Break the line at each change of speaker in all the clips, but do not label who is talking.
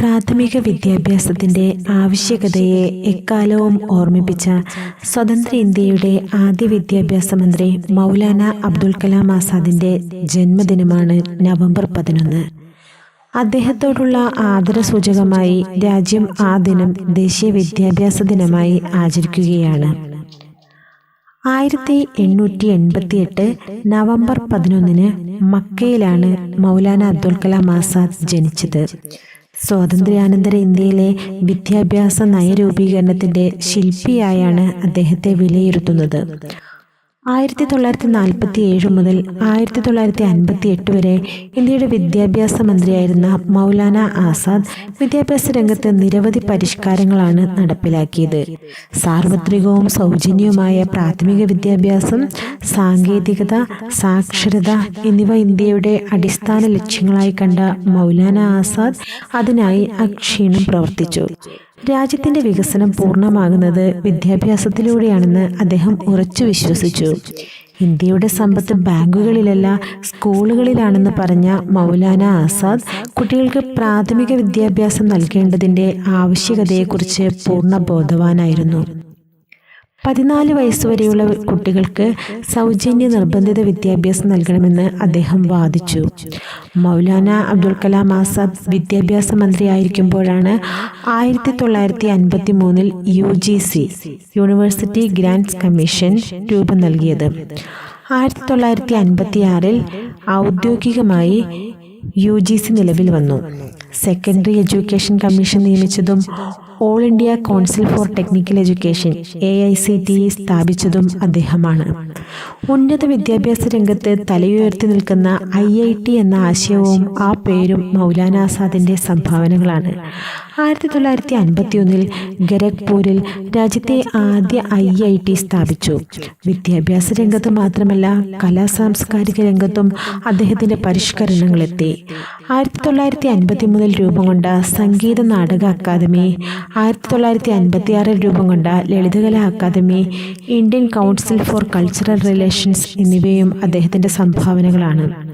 പ്രാഥമിക വിദ്യാഭ്യാസത്തിന്റെ ആവശ്യകതയെ എക്കാലവും ഓർമ്മിപ്പിച്ച സ്വതന്ത്ര ഇന്ത്യയുടെ ആദ്യ വിദ്യാഭ്യാസ മന്ത്രി മൗലാന അബ്ദുൽ കലാം ആസാദിന്റെ ജന്മദിനമാണ് നവംബർ പതിനൊന്ന്. അദ്ദേഹത്തോടുള്ള ആദരസൂചകമായി രാജ്യം ആ ദിനം ദേശീയ വിദ്യാഭ്യാസ ദിനമായി ആചരിക്കുകയാണ്. ആയിരത്തി എണ്ണൂറ്റി എൺപത്തി എട്ട് നവംബർ പതിനൊന്നിന് മക്കയിലാണ് മൗലാന അബ്ദുൽ കലാം ആസാദ് ജനിച്ചത്. സ്വാതന്ത്ര്യാനന്തര ഇന്ത്യയിലെ വിദ്യാഭ്യാസ നയരൂപീകരണത്തിന്റെ ശില്പിയായാണ് അദ്ദേഹത്തെ വിലയിരുത്തുന്നത്. ആയിരത്തി തൊള്ളായിരത്തി നാൽപ്പത്തി ഏഴ് മുതൽ ആയിരത്തി തൊള്ളായിരത്തി അൻപത്തി എട്ട് വരെ ഇന്ത്യയുടെ വിദ്യാഭ്യാസ മന്ത്രിയായിരുന്ന മൗലാന ആസാദ് വിദ്യാഭ്യാസ രംഗത്ത് നിരവധി പരിഷ്കാരങ്ങളാണ് നടപ്പിലാക്കിയത്. സാർവത്രികവും സൗജന്യവുമായ പ്രാഥമിക വിദ്യാഭ്യാസം സാങ്കേതികത സാക്ഷരത എന്നിവ ഇന്ത്യയുടെ അടിസ്ഥാന ലക്ഷ്യങ്ങളായി കണ്ട മൗലാന ആസാദ് അതിനായി അക്ഷീണം പ്രവർത്തിച്ചു. രാജ്യത്തിന്റെ വികസനം പൂർണമാകുന്നത് വിദ്യാഭ്യാസത്തിലൂടെയാണെന്ന് അദ്ദേഹം ഉറച്ചു വിശ്വസിച്ചു. ഇന്ത്യയുടെ സമ്പത്ത് ബാങ്കുകളിലല്ല സ്കൂളുകളിലാണെന്ന് പറഞ്ഞ മൗലാന ആസാദ് കുട്ടികൾക്ക് പ്രാഥമിക വിദ്യാഭ്യാസം നൽകേണ്ടതിന്റെ ആവശ്യകതയെക്കുറിച്ച് പൂർണ ബോധവാനായിരുന്നു. പതിനാല് വയസ്സുവരെയുള്ള കുട്ടികൾക്ക് സൗജന്യ നിർബന്ധിത വിദ്യാഭ്യാസം നൽകണമെന്ന് അദ്ദേഹം വാദിച്ചു. മൗലാന അബ്ദുൽ കലാം ആസാദ് വിദ്യാഭ്യാസ മന്ത്രിയായിരിക്കുമ്പോഴാണ് ആയിരത്തി തൊള്ളായിരത്തി അൻപത്തി മൂന്നിൽ U G C university grants commission രൂപം നൽകിയത്. ആയിരത്തി തൊള്ളായിരത്തി അൻപത്തി ആറിൽ ഔദ്യോഗികമായി യു ജി സി നിലവിൽ വന്നു. Secondary education commission നിയമിച്ചതും all India council for technical education A I C T സ്ഥാപിച്ചതും അദ്ദേഹമാണ്. ഉന്നത വിദ്യാഭ്യാസ രംഗത്ത് തലയുയർത്തി നിൽക്കുന്ന ഐ ഐ ടി എന്ന ആശയവും ആ പേരും മൗലാന ആസാദിന്റെ സംഭാവനകളാണ്. ആയിരത്തി തൊള്ളായിരത്തി അൻപത്തി ഒന്നിൽ ഗരഗ്പൂരിൽ രാജ്യത്തെ ആദ്യ ഐ ഐ ടി സ്ഥാപിച്ചു. വിദ്യാഭ്യാസ രംഗത്ത് മാത്രമല്ല കലാ സാംസ്കാരിക രംഗത്തും അദ്ദേഹത്തിന്റെ പരിഷ്കരണങ്ങളെത്തി. ആയിരത്തി തൊള്ളായിരത്തി അൻപത്തി മൂന്നിൽ രൂപം കൊണ്ട സംഗീത നാടക അക്കാദമി ആയിരത്തി തൊള്ളായിരത്തി അൻപത്തി ആറിൽ രൂപം കൊണ്ട Lalithakala academy Indian council for cultural relations എന്നിവയും അദ്ദേഹത്തിന്റെ സംഭാവനകളാണ്.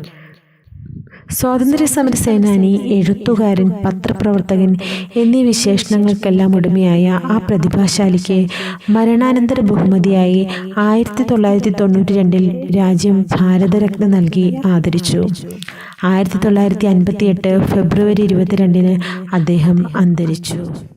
സ്വാതന്ത്ര്യ സമര സേനാനി എഴുത്തുകാരൻ പത്രപ്രവർത്തകൻ എന്നീ വിശേഷണങ്ങൾക്കെല്ലാം ഉടമയായ ആ പ്രതിഭാശാലിക്ക് മരണാനന്തര ബഹുമതിയായി ആയിരത്തി തൊള്ളായിരത്തി തൊണ്ണൂറ്റി രണ്ടിൽ രാജ്യം ഭാരതരത്ന നൽകി ആദരിച്ചു. ആയിരത്തി തൊള്ളായിരത്തി അൻപത്തി എട്ട് ഫെബ്രുവരി ഇരുപത്തിരണ്ടിന് അദ്ദേഹം അന്തരിച്ചു.